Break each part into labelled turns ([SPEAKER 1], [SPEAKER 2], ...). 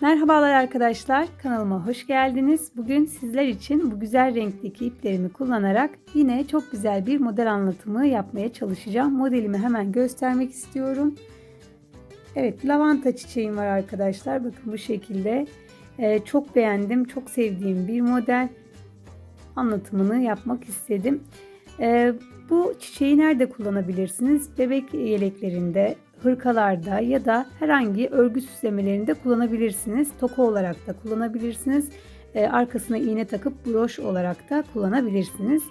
[SPEAKER 1] Merhabalar arkadaşlar, kanalıma hoş geldiniz. Bugün sizler için bu güzel renkteki iplerimi kullanarak yine çok güzel bir model anlatımı yapmaya çalışacağım. Modelimi hemen göstermek istiyorum. Evet, lavanta çiçeğim var arkadaşlar. Bakın bu şekilde. Ee, çok beğendim, çok sevdiğim bir model. Anlatımını yapmak istedim. Ee, bu çiçeği nerede kullanabilirsiniz? Bebek yeleklerinde, hırkalarda ya da herhangi örgü süslemelerinde kullanabilirsiniz. Toka olarak da kullanabilirsiniz. Ee, arkasına iğne takıp broş olarak da kullanabilirsiniz.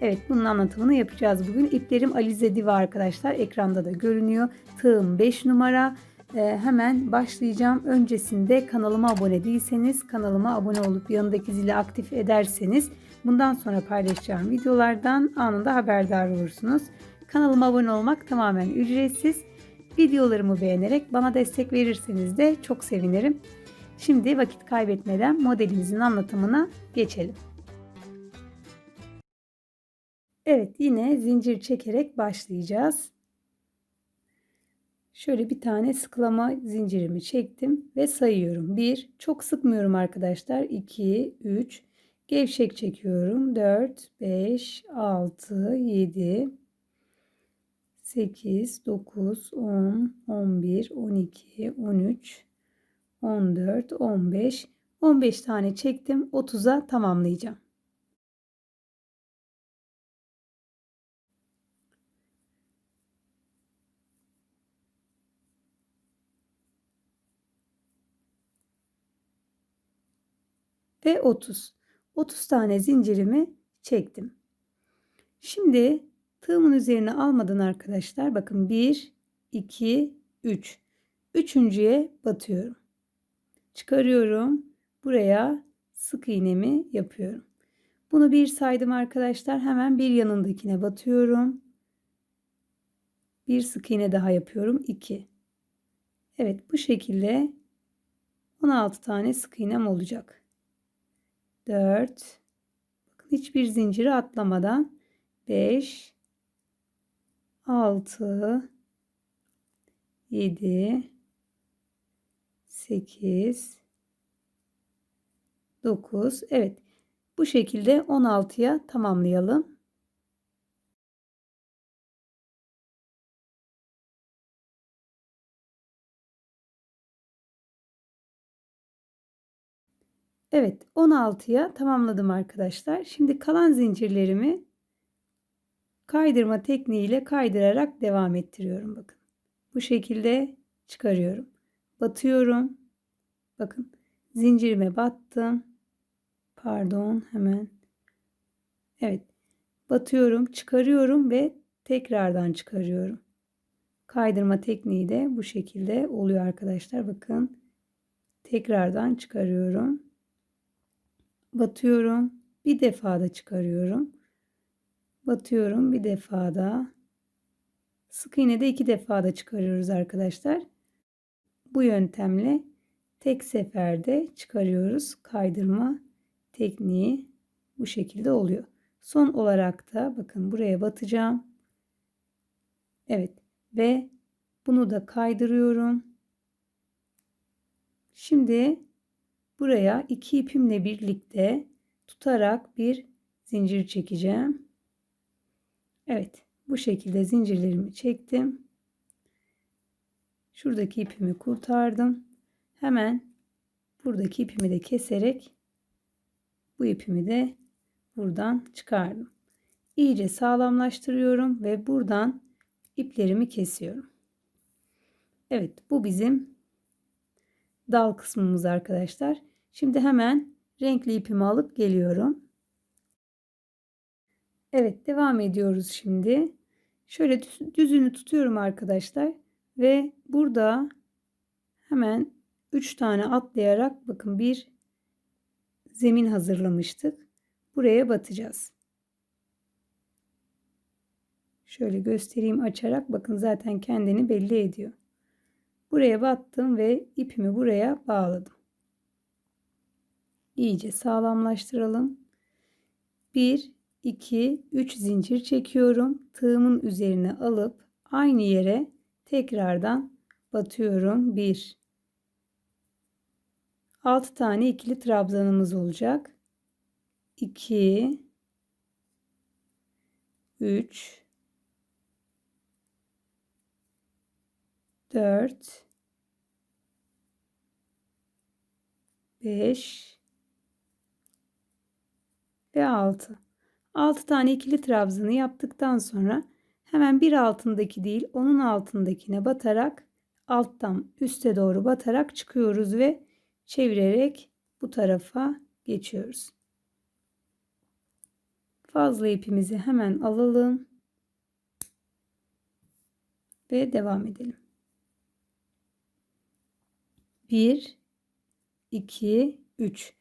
[SPEAKER 1] Evet bunun anlatımını yapacağız bugün. İplerim Alize Diva arkadaşlar. Ekranda da görünüyor. Tığım 5 numara. Ee, hemen başlayacağım. Öncesinde kanalıma abone değilseniz kanalıma abone olup yanındaki zili aktif ederseniz bundan sonra paylaşacağım videolardan anında haberdar olursunuz. Kanalıma abone olmak tamamen ücretsiz. Videolarımı beğenerek bana destek verirseniz de çok sevinirim. Şimdi vakit kaybetmeden modelimizin anlatımına geçelim. Evet yine zincir çekerek başlayacağız. Şöyle bir tane sıklama zincirimi çektim ve sayıyorum. 1 çok sıkmıyorum arkadaşlar. 2 3 gevşek çekiyorum. 4 5 6 7 8 9 10 11 12 13 14 15 15 tane çektim. 30'a tamamlayacağım. ve 30. 30 tane zincirimi çektim. Şimdi tığımın üzerine almadan arkadaşlar bakın 1 2 3 üçüncüye batıyorum. Çıkarıyorum. Buraya sık iğnemi yapıyorum. Bunu bir saydım arkadaşlar. Hemen bir yanındakine batıyorum. Bir sık iğne daha yapıyorum. 2. Evet bu şekilde 16 tane sık iğnem olacak. 4 bakın hiçbir zinciri atlamadan 5 6 7 8 9 evet. Bu şekilde 16'ya tamamlayalım. Evet 16'ya tamamladım arkadaşlar. Şimdi kalan zincirlerimi kaydırma tekniğiyle kaydırarak devam ettiriyorum. Bakın bu şekilde çıkarıyorum. Batıyorum. Bakın zincirime battım. Pardon hemen. Evet batıyorum çıkarıyorum ve tekrardan çıkarıyorum. Kaydırma tekniği de bu şekilde oluyor arkadaşlar. Bakın tekrardan çıkarıyorum batıyorum. Bir defa da çıkarıyorum. Batıyorum bir defa da. Sık iğne de iki defa da çıkarıyoruz arkadaşlar. Bu yöntemle tek seferde çıkarıyoruz. Kaydırma tekniği bu şekilde oluyor. Son olarak da bakın buraya batacağım. Evet ve bunu da kaydırıyorum. Şimdi Buraya iki ipimle birlikte tutarak bir zincir çekeceğim. Evet bu şekilde zincirlerimi çektim. Şuradaki ipimi kurtardım. Hemen buradaki ipimi de keserek bu ipimi de buradan çıkardım. İyice sağlamlaştırıyorum ve buradan iplerimi kesiyorum. Evet bu bizim dal kısmımız arkadaşlar. Şimdi hemen renkli ipimi alıp geliyorum. Evet devam ediyoruz şimdi. Şöyle düzünü tutuyorum arkadaşlar. Ve burada hemen 3 tane atlayarak bakın bir zemin hazırlamıştık. Buraya batacağız. Şöyle göstereyim açarak bakın zaten kendini belli ediyor. Buraya battım ve ipimi buraya bağladım. İyice sağlamlaştıralım. 1 2 3 zincir çekiyorum. Tığımın üzerine alıp aynı yere tekrardan batıyorum. 1 6 tane ikili trabzanımız olacak. 2 3 4 5 ve 6. 6 tane ikili trabzanı yaptıktan sonra hemen bir altındaki değil onun altındakine batarak alttan üste doğru batarak çıkıyoruz ve çevirerek bu tarafa geçiyoruz. Fazla ipimizi hemen alalım ve devam edelim. 1 2 3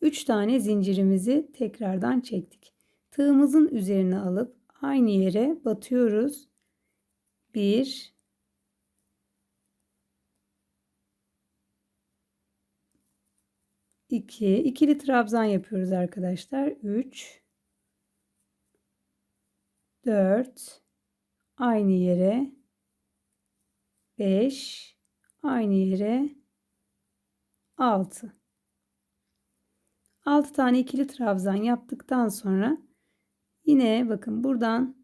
[SPEAKER 1] 3 tane zincirimizi tekrardan çektik. Tığımızın üzerine alıp aynı yere batıyoruz. 1 2 ikili trabzan yapıyoruz arkadaşlar. 3 4 aynı yere 5 aynı yere 6 6 tane ikili trabzan yaptıktan sonra yine bakın buradan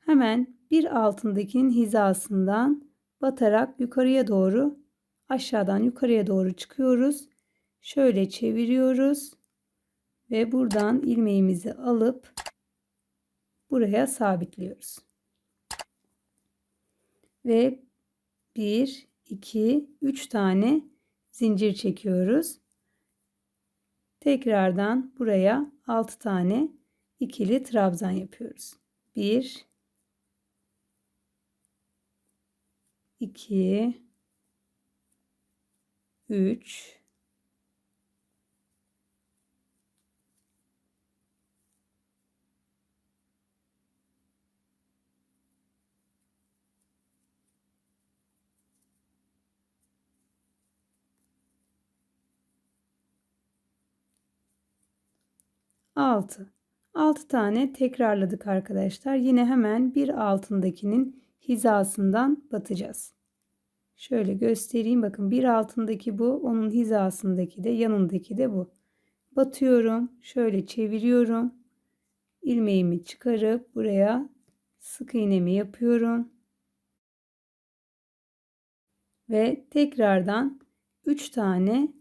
[SPEAKER 1] hemen bir altındakinin hizasından batarak yukarıya doğru aşağıdan yukarıya doğru çıkıyoruz. Şöyle çeviriyoruz ve buradan ilmeğimizi alıp buraya sabitliyoruz. Ve 1 2 3 tane zincir çekiyoruz. Tekrardan buraya 6 tane ikili trabzan yapıyoruz. 1 2 3 6. 6 tane tekrarladık arkadaşlar. Yine hemen bir altındakinin hizasından batacağız. Şöyle göstereyim. Bakın bir altındaki bu. Onun hizasındaki de yanındaki de bu. Batıyorum. Şöyle çeviriyorum. ilmeğimi çıkarıp buraya sık iğnemi yapıyorum. Ve tekrardan 3 tane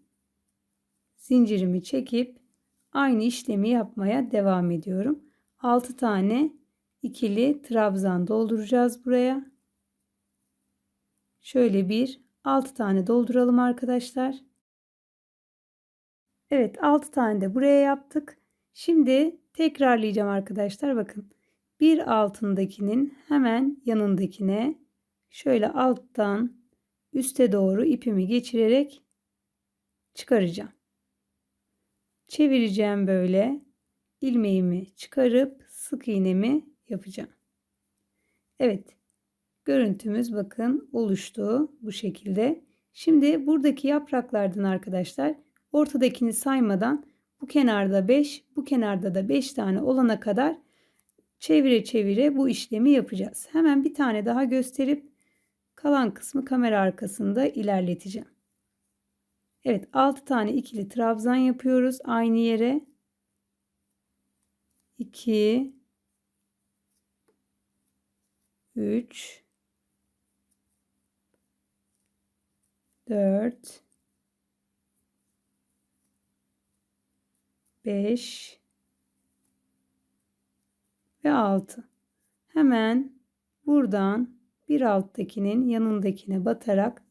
[SPEAKER 1] zincirimi çekip aynı işlemi yapmaya devam ediyorum. 6 tane ikili trabzan dolduracağız buraya. Şöyle bir 6 tane dolduralım arkadaşlar. Evet 6 tane de buraya yaptık. Şimdi tekrarlayacağım arkadaşlar. Bakın bir altındakinin hemen yanındakine şöyle alttan üste doğru ipimi geçirerek çıkaracağım. Çevireceğim böyle. ilmeğimi çıkarıp sık iğnemi yapacağım. Evet. Görüntümüz bakın oluştu bu şekilde. Şimdi buradaki yapraklardan arkadaşlar ortadakini saymadan bu kenarda 5, bu kenarda da 5 tane olana kadar çevire çevire bu işlemi yapacağız. Hemen bir tane daha gösterip kalan kısmı kamera arkasında ilerleteceğim. Evet 6 tane ikili trabzan yapıyoruz aynı yere. 2 3 4 5 ve 6. Hemen buradan bir alttakinin yanındakine batarak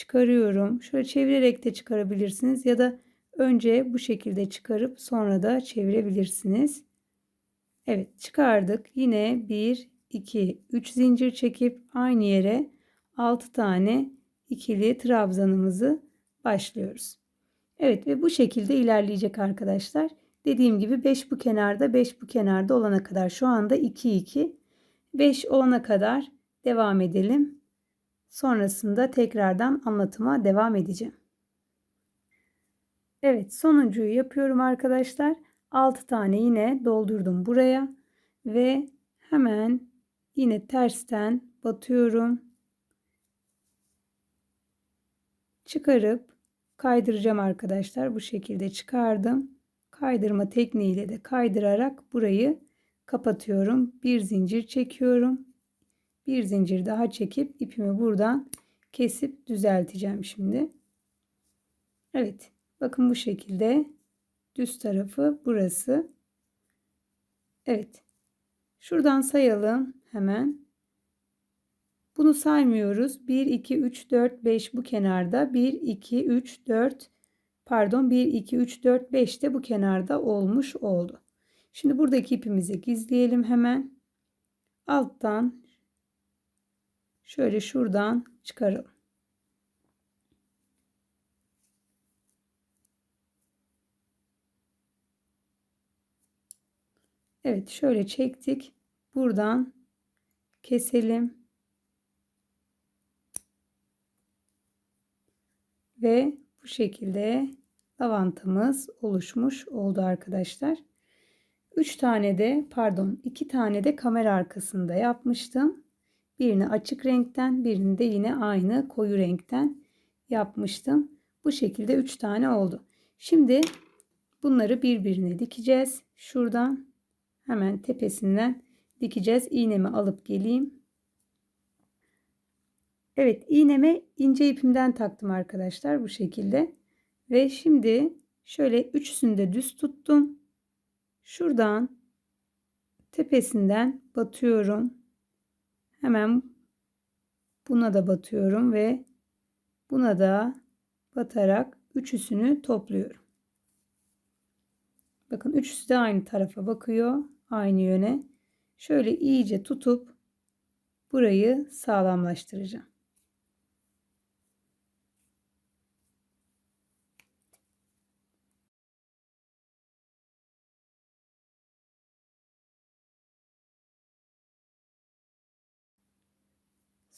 [SPEAKER 1] çıkarıyorum. Şöyle çevirerek de çıkarabilirsiniz ya da önce bu şekilde çıkarıp sonra da çevirebilirsiniz. Evet çıkardık. Yine 1, 2, 3 zincir çekip aynı yere 6 tane ikili trabzanımızı başlıyoruz. Evet ve bu şekilde ilerleyecek arkadaşlar. Dediğim gibi 5 bu kenarda 5 bu kenarda olana kadar şu anda 2 2 5 olana kadar devam edelim. Sonrasında tekrardan anlatıma devam edeceğim. Evet sonuncuyu yapıyorum arkadaşlar. 6 tane yine doldurdum buraya ve hemen yine tersten batıyorum. Çıkarıp kaydıracağım arkadaşlar. Bu şekilde çıkardım. Kaydırma tekniğiyle de kaydırarak burayı kapatıyorum. Bir zincir çekiyorum. Bir zincir daha çekip ipimi buradan kesip düzelteceğim şimdi. Evet. Bakın bu şekilde düz tarafı burası. Evet. Şuradan sayalım hemen. Bunu saymıyoruz. 1, 2, 3, 4, 5 bu kenarda. 1, 2, 3, 4 pardon 1, 2, 3, 4, 5 de bu kenarda olmuş oldu. Şimdi buradaki ipimizi gizleyelim hemen. Alttan şöyle şuradan çıkaralım. Evet şöyle çektik. Buradan keselim. Ve bu şekilde lavantamız oluşmuş oldu arkadaşlar. 3 tane de pardon 2 tane de kamera arkasında yapmıştım. Birini açık renkten birini de yine aynı koyu renkten yapmıştım. Bu şekilde 3 tane oldu. Şimdi bunları birbirine dikeceğiz. Şuradan hemen tepesinden dikeceğiz. İğnemi alıp geleyim. Evet iğneme ince ipimden taktım arkadaşlar bu şekilde. Ve şimdi şöyle üçüsünü de düz tuttum. Şuradan tepesinden batıyorum. Hemen buna da batıyorum ve buna da batarak üçüsünü topluyorum. Bakın üçüsü de aynı tarafa bakıyor. Aynı yöne. Şöyle iyice tutup burayı sağlamlaştıracağım.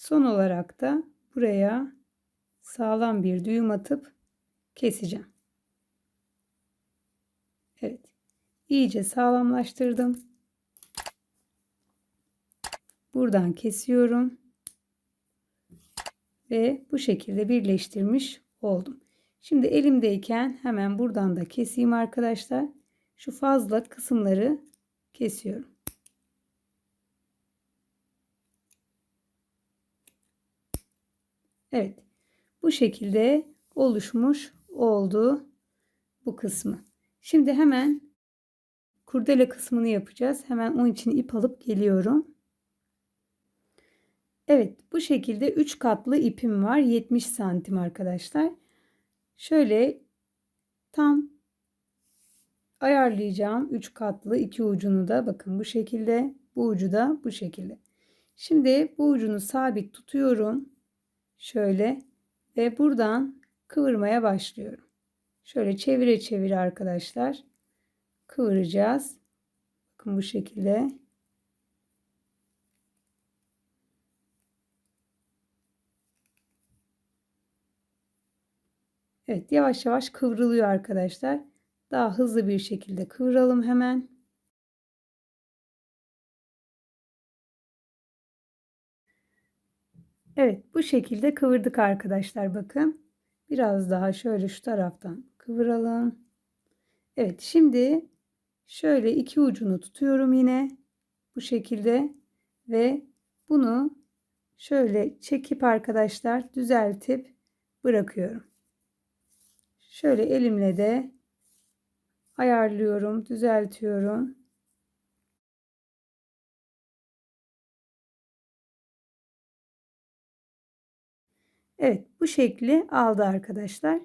[SPEAKER 1] Son olarak da buraya sağlam bir düğüm atıp keseceğim. Evet. İyice sağlamlaştırdım. Buradan kesiyorum. Ve bu şekilde birleştirmiş oldum. Şimdi elimdeyken hemen buradan da keseyim arkadaşlar. Şu fazla kısımları kesiyorum. Evet. Bu şekilde oluşmuş oldu bu kısmı. Şimdi hemen kurdele kısmını yapacağız. Hemen onun için ip alıp geliyorum. Evet bu şekilde 3 katlı ipim var. 70 santim arkadaşlar. Şöyle tam ayarlayacağım 3 katlı iki ucunu da bakın bu şekilde bu ucu da bu şekilde. Şimdi bu ucunu sabit tutuyorum. Şöyle ve buradan kıvırmaya başlıyorum. Şöyle çevire çevire arkadaşlar kıvıracağız. Bakın bu şekilde. Evet yavaş yavaş kıvrılıyor arkadaşlar. Daha hızlı bir şekilde kıvıralım hemen. Evet bu şekilde kıvırdık arkadaşlar bakın. Biraz daha şöyle şu taraftan kıvıralım. Evet şimdi şöyle iki ucunu tutuyorum yine bu şekilde ve bunu şöyle çekip arkadaşlar düzeltip bırakıyorum. Şöyle elimle de ayarlıyorum, düzeltiyorum. Bu şekli aldı arkadaşlar.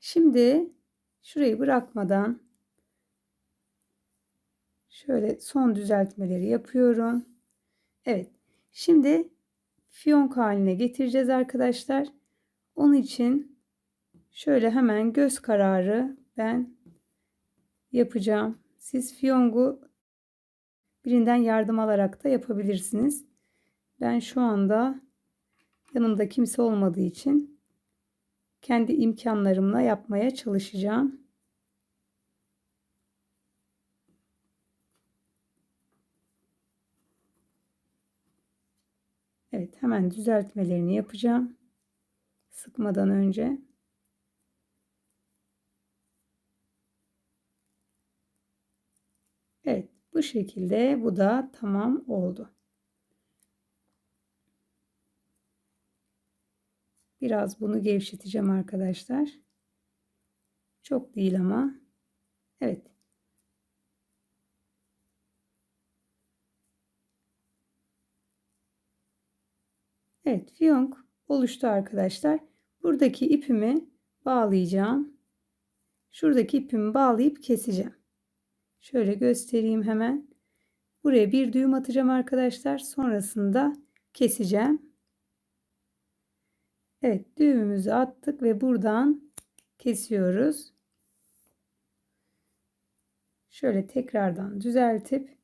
[SPEAKER 1] Şimdi şurayı bırakmadan şöyle son düzeltmeleri yapıyorum. Evet şimdi fiyonk haline getireceğiz arkadaşlar. Onun için şöyle hemen göz kararı ben yapacağım. Siz fiyongu birinden yardım alarak da yapabilirsiniz. Ben şu anda Yanımda kimse olmadığı için kendi imkanlarımla yapmaya çalışacağım. Evet hemen düzeltmelerini yapacağım. Sıkmadan önce. Evet bu şekilde bu da tamam oldu. Biraz bunu gevşeteceğim arkadaşlar. Çok değil ama. Evet. Evet fiyonk oluştu arkadaşlar. Buradaki ipimi bağlayacağım. Şuradaki ipimi bağlayıp keseceğim. Şöyle göstereyim hemen. Buraya bir düğüm atacağım arkadaşlar. Sonrasında keseceğim. Evet düğümümüzü attık ve buradan kesiyoruz. Şöyle tekrardan düzeltip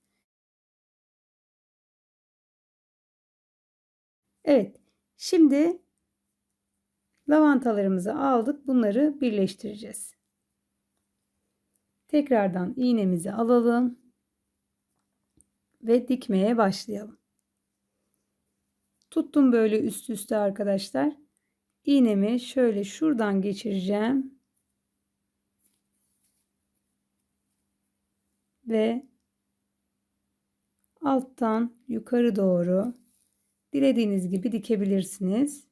[SPEAKER 1] Evet şimdi lavantalarımızı aldık. Bunları birleştireceğiz. Tekrardan iğnemizi alalım ve dikmeye başlayalım. Tuttum böyle üst üste arkadaşlar. İğnemi şöyle şuradan geçireceğim. Ve alttan yukarı doğru dilediğiniz gibi dikebilirsiniz.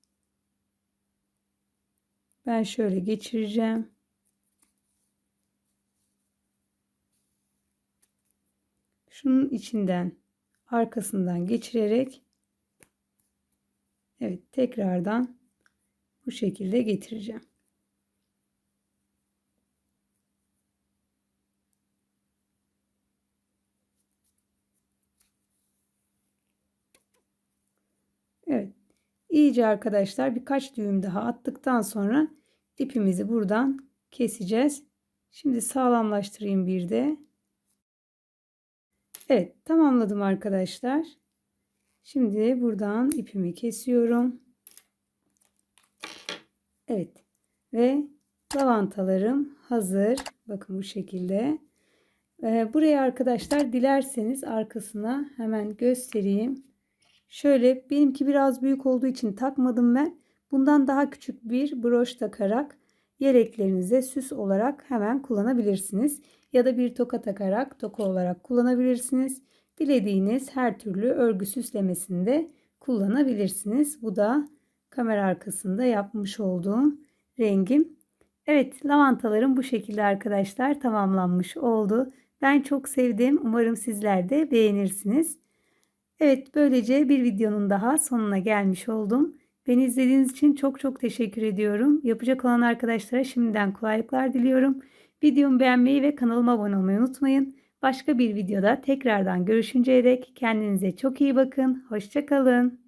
[SPEAKER 1] Ben şöyle geçireceğim. Şunun içinden arkasından geçirerek evet tekrardan bu şekilde getireceğim. Evet. İyice arkadaşlar birkaç düğüm daha attıktan sonra ipimizi buradan keseceğiz. Şimdi sağlamlaştırayım bir de. Evet tamamladım arkadaşlar. Şimdi buradan ipimi kesiyorum. Evet ve lavantalarım hazır. Bakın bu şekilde. Ee, buraya arkadaşlar dilerseniz arkasına hemen göstereyim. Şöyle benimki biraz büyük olduğu için takmadım ben. Bundan daha küçük bir broş takarak yeleklerinize süs olarak hemen kullanabilirsiniz. Ya da bir toka takarak toka olarak kullanabilirsiniz. Dilediğiniz her türlü örgü süslemesinde kullanabilirsiniz. Bu da kamera arkasında yapmış olduğum rengim. Evet lavantalarım bu şekilde arkadaşlar tamamlanmış oldu. Ben çok sevdim. Umarım sizler de beğenirsiniz. Evet böylece bir videonun daha sonuna gelmiş oldum. Beni izlediğiniz için çok çok teşekkür ediyorum. Yapacak olan arkadaşlara şimdiden kolaylıklar diliyorum. Videomu beğenmeyi ve kanalıma abone olmayı unutmayın. Başka bir videoda tekrardan görüşünceye dek kendinize çok iyi bakın. Hoşçakalın.